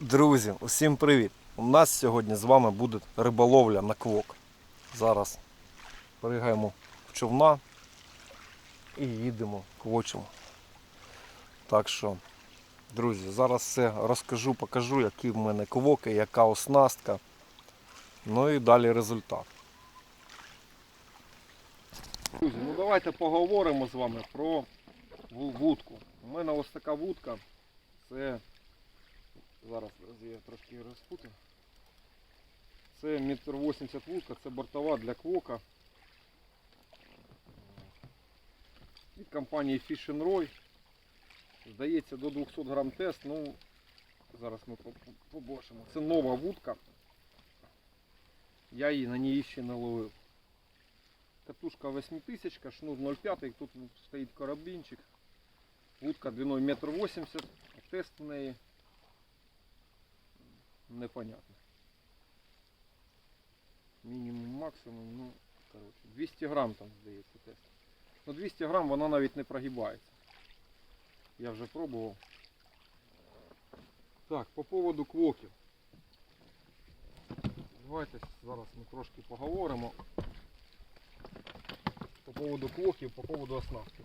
Друзі, усім привіт! У нас сьогодні з вами буде риболовля на квок. Зараз пригаємо в човна і їдемо, квочимо. Так що, друзі, зараз все розкажу, покажу, які в мене квоки, яка оснастка. Ну і далі результат. Друзі, ну давайте поговоримо з вами про ву- вудку. У мене ось така вудка. Це Зараз я трошки її розпутаю. Це метр 80 вудка, це бортова для квока. Від компанії Fish and Roy. Здається, до 200 грам тест. Ну, зараз ми по- по- побачимо. Це нова вудка. Я її на ній ще не. Катушка 8000, шнур 0,5, тут стоїть карабінчик. Вудка длиною 1,80 м, тест в неї непонятно. Мінімум, максимум, ну, коротше, 200 грам там, здається, тест. Ну 200 грам вона навіть не прогибається. Я вже пробував. Так, по поводу квоків. Давайте зараз ми трошки поговоримо. По поводу квоків, по поводу оснастки.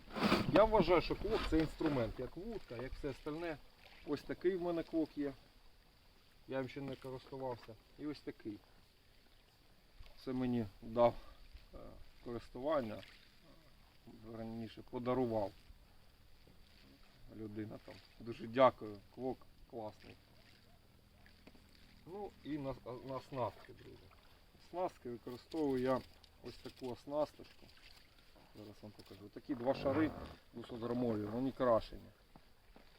Я вважаю, що квок це інструмент, як вудка, як все остальне. Ось такий в мене квок є. Я їм ще не користувався. І ось такий. Це мені дав е, користування, е, раніше подарував людина там. Дуже дякую, квок класний. Ну і на, на оснастки, друзі. Оснастки використовую я ось таку оснасточку. Зараз вам покажу. Такі два шари 200 грамові, вони крашені.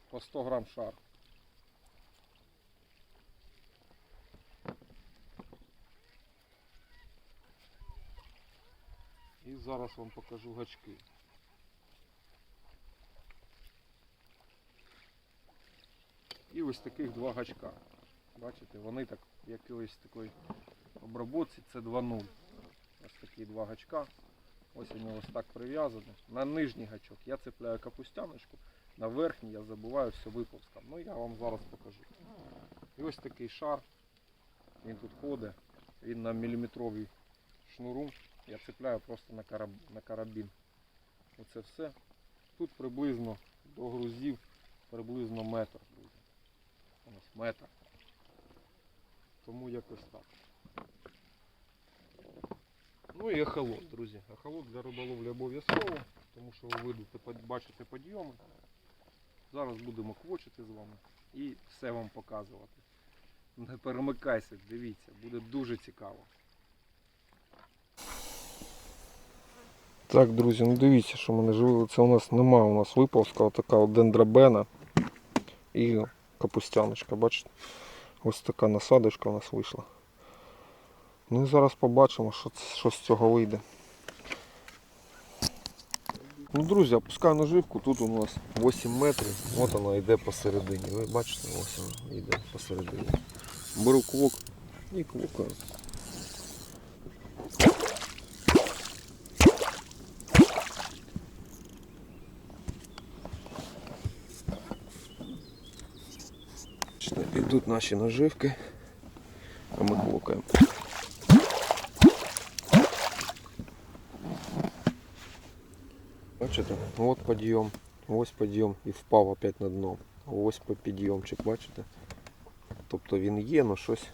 По 100 грам шар. Зараз вам покажу гачки. І ось таких два гачка. Бачите, вони так в якоїсь такої обробці це 2.0. Ось такі два гачка. Ось вони ось так прив'язані. На нижній гачок я цепляю капустяночку, на верхній я забуваю все виповзком. Ну я вам зараз покажу. І ось такий шар. Він тут ходить. Він на міліметровій шнуру. Я цепляю просто на, караб... на карабін. Оце все. Тут приблизно до грузів приблизно метр, друзі. Ось метр. Тому якось так. Ну і ехолот, друзі. Ехолот для риболовлі обов'язково, тому що ви под- підйоми. Зараз будемо квочити з вами і все вам показувати. Не перемикайся, дивіться, буде дуже цікаво. Так, друзі, ну дивіться, що мене живили. Це у нас немає у нас виповзка, така дендрабена і капустяночка. Бачите? Ось така насадочка у нас вийшла. Ну і зараз побачимо, що, що з цього вийде. Ну, друзі, опускаю наживку, тут у нас 8 метрів, от вона йде посередині. Ви бачите, ось вона йде посередині. Беру квок і квокаю. Бачите, Йдуть наші наживки, а ми квокаємо. Бачите, от підйом, ось підйом і впав опять на дно. Ось по підйомчик, бачите? Тобто він є, але щось.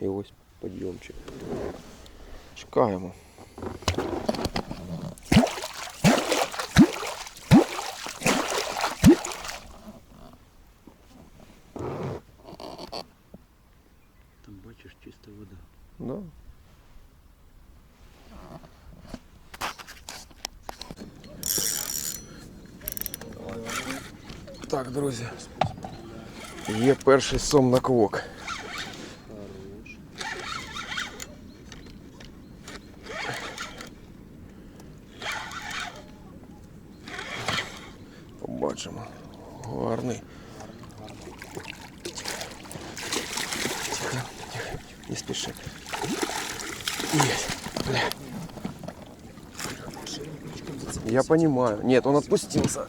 І ось підйомчик. Чекаємо. Так, друзі. Є перший сом на квок. Хорош. Побачимо. Гарний. Тихо, тихо, не спіши. Є. Бля. Я понимаю. Нет, он отпустился.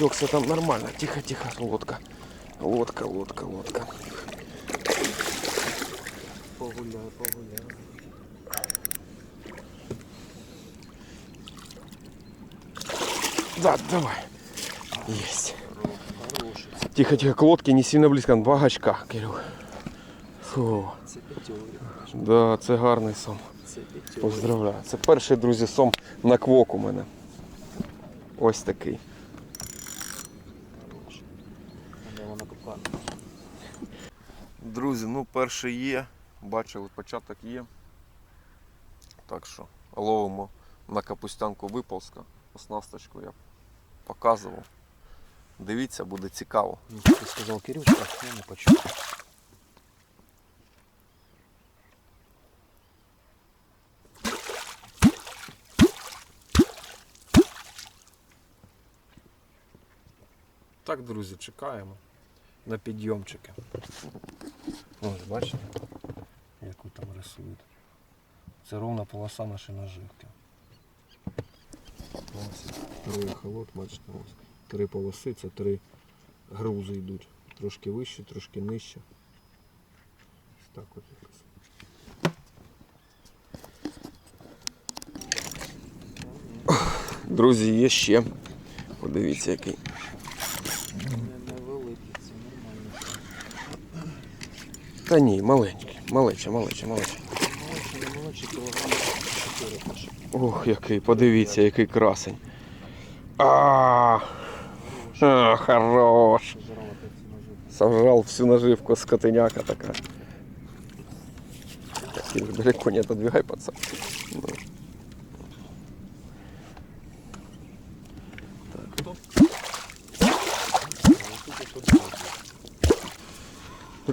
Все, все там нормально. Тихо, тихо, лодка. Лодка, лодка, лодка. Погуляй, погуляй. Да, давай. Есть. Тихо, тихо, к лодке не сильно близко. Два гачка, Кирюх. Фу. Це. Да, це гарний. Це. Поздравляю. Це перший, друзі, сом на квок у мене. Ось такий. Хороший. А де вона копана? Друзі, ну перший є. Бачили, початок є. Так що ловимо на капустянку виползка. Оснасточку я показував. Дивіться, буде цікаво. Ну, ти сказав Кирюшка, я не почув. Так, друзі, чекаємо на підйомчики. Ось, бачите, яку там рисують. Це ровна полоса нашої наживки. Ось. Другий холод, бачите, ось. Три полоси, це три грузи йдуть. Трошки вище, трошки нижче. Ось так от якось. Друзі, є ще. Подивіться, який. Не, невеликий, це нормально. Та ні, маленький. Малеча, малеча, малеча. Молодший, не молодший, кілограм 4 пише. Ох, який, подивіться, який красень. А, хорош. Сожрал всю наживку, скотиняка такая. Далеко не отодвигай, пацан. Ну.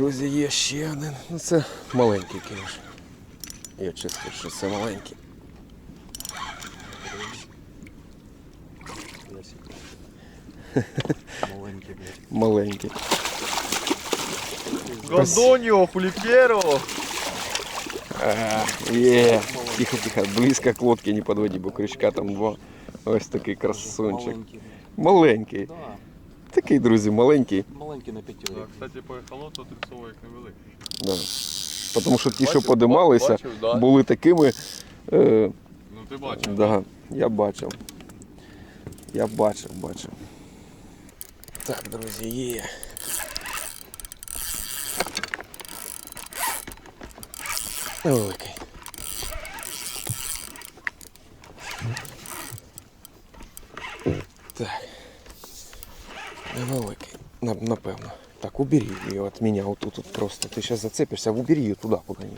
Друзі, є ще один. Ну це маленький, Кирюш. Я чувствую, що це маленький. Маленький, блядь. Маленький. Гондоніо, фулікєро! Є. Тихо, тихо, близько к лодке не подводи, бо крючка там два. Ось такий красунчик. Маленький. Маленький. Такий, друзі, маленький. Маленький на. Так, кстати, по ехолоту триксовий як невеликий. Да. Тому що ті, що Бачив, подималися, бачив, да. були такими. Е, Ну ти бачив. да, я бачив. Я бачив, бачив. Так, друзі, є. Невеликий. Так. Невеликий. На- Напевно. Так, убери ее от меня вот тут вот просто. Ты сейчас зацепишься, убери ее туда, пока не.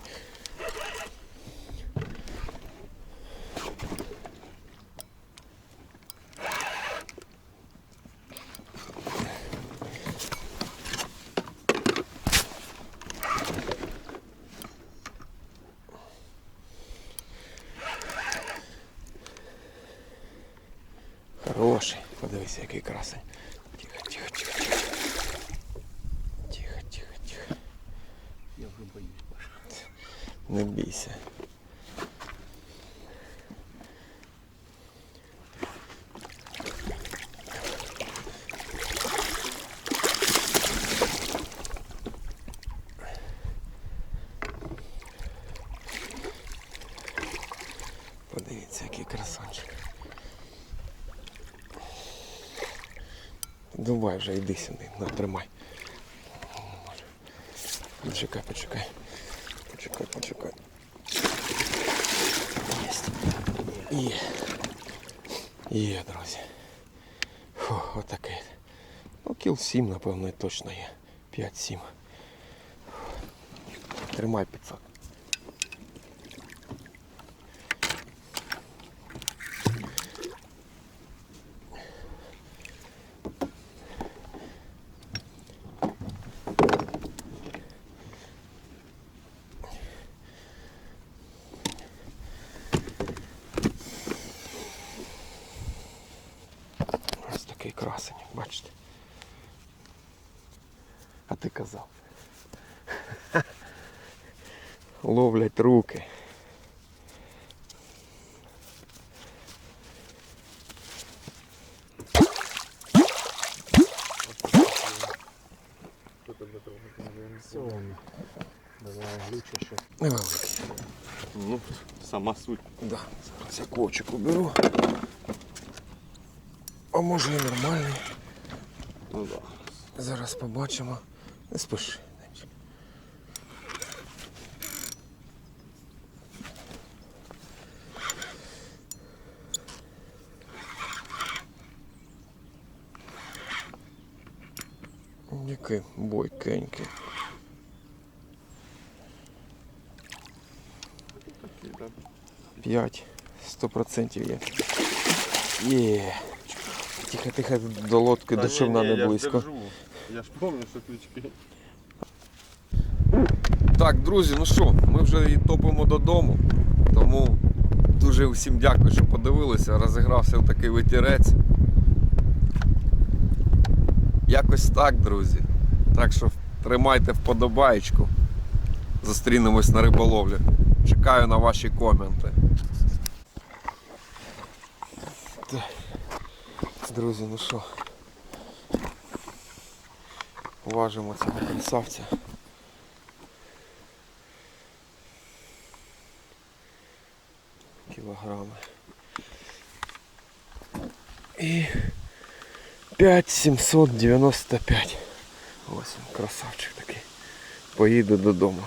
Хороший. Подивися, який красень. Не бійся. Подивіться, який красавчик. Давай вже йди сюди, на, тримай. Почекай, почекай. Почекай, почекай. Єсть. Є. Є, друзі. Фу, отакий. Ну, кіл 7, напевно, точно є. 5-7. Тримай підсак. красенів, бачите. А ти казав. Ловлять руки. Ну, сама суть. Да. Зараз я ковчик уберу. А може і нормальний. Ну да. Зараз побачимо. Не. Денчик. Який бойкенький. П'ять. Сто процентів є. Є. Тихо, тихо, до лодки Та до човна не близько. Я ж пам'ятаю, що крючки. Так, друзі, ну що, ми вже і топимо додому. Тому дуже всім дякую, що подивилися. Розігрався такий витірець. Якось так, друзі. Так що тримайте вподобаєчку. Зустрінемось на риболовлі. Чекаю на ваші коменти. Друзі, ну що. Важимо цього красавця. кілограми. І 5795. Ось він, красавчик такий. Поїду додому.